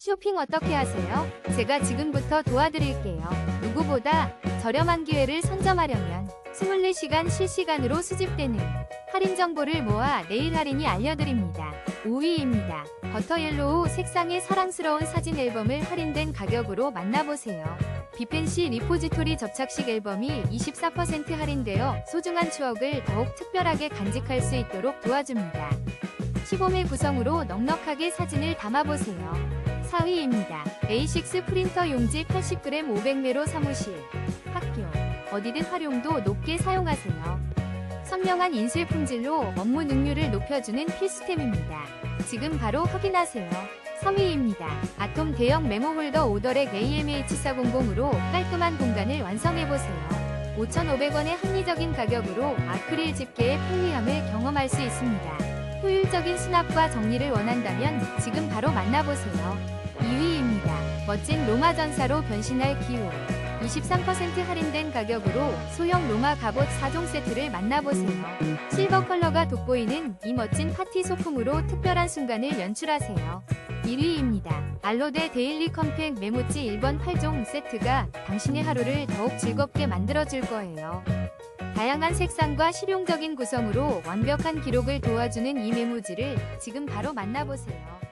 쇼핑 어떻게 하세요? 제가 지금부터 도와드릴게요. 누구보다 저렴한 기회를 선점하려면 24시간 실시간으로 수집되는 할인 정보를 모아 내일 할인이 알려드립니다. 5위입니다. 버터 옐로우 색상의 사랑스러운 사진 앨범을 할인된 가격으로 만나보세요. 비펜시 리포지토리 접착식 앨범이 24% 할인되어 소중한 추억을 더욱 특별하게 간직할 수 있도록 도와줍니다. 15매 구성으로 넉넉하게 사진을 담아보세요. 4위입니다. A6 프린터 용지 80g 500매로 사무실, 학교, 어디든 활용도 높게 사용하세요. 선명한 인쇄 품질로 업무 능률을 높여주는 필수템입니다. 지금 바로 확인하세요. 3위입니다. 아톰 대형 메모 홀더 오더렉 AMH400으로 깔끔한 공간을 완성해보세요. 5,500원의 합리적인 가격으로 아크릴 집게의 편리함을 경험할 수 있습니다. 효율적인 수납과 정리를 원한다면 지금 바로 만나보세요. 2위입니다. 멋진 로마 전사로 변신할 기호. 23% 할인된 가격으로 소형 로마 갑옷 4종 세트를 만나보세요. 실버 컬러가 돋보이는 이 멋진 파티 소품으로 특별한 순간을 연출하세요. 1위입니다. 알로데 데일리 컴팩 메모지 1번 8종 세트가 당신의 하루를 더욱 즐겁게 만들어줄 거예요. 다양한 색상과 실용적인 구성으로 완벽한 기록을 도와주는 이 메모지를 지금 바로 만나보세요.